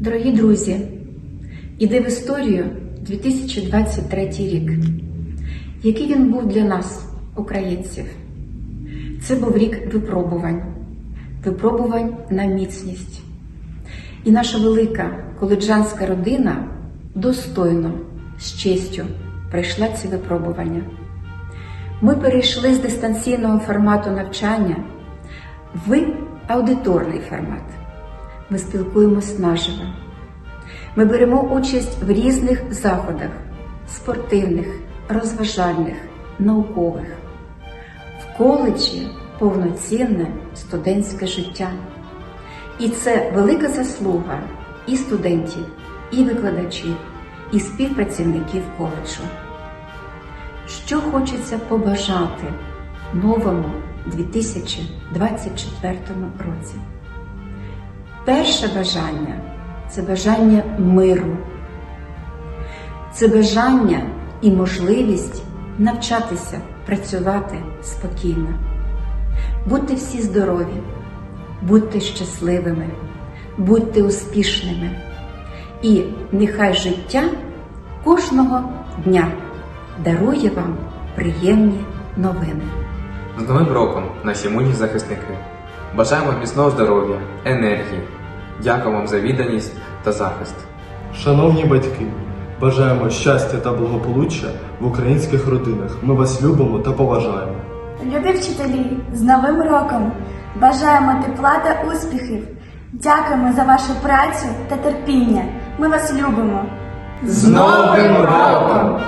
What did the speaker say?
Дорогі друзі, іде в історію 2023 рік. Який він був для нас, українців? Це був рік випробувань, випробувань на міцність. І наша велика коледжанська родина достойно, з честю пройшла ці випробування. Ми перейшли з дистанційного формату навчання в аудиторний формат. Ми спілкуємось наживо. Ми беремо участь в різних заходах спортивних, розважальних, наукових. В коледжі повноцінне студентське життя. І це велика заслуга і студентів, і викладачів, і співпрацівників коледжу. Що хочеться побажати новому 2024 році? Перше бажання це бажання миру, це бажання і можливість навчатися працювати спокійно. Будьте всі здорові, будьте щасливими, будьте успішними. І нехай життя кожного дня дарує вам приємні новини. З Новим роком, наші мужні захисники! Бажаємо міцного здоров'я, енергії. Дякую вам за відданість та захист. Шановні батьки, бажаємо щастя та благополуччя в українських родинах. Ми вас любимо та поважаємо. Любі вчителі, з Новим роком! Бажаємо тепла та успіхів! Дякуємо за вашу працю та терпіння. Ми вас любимо! З Новим роком!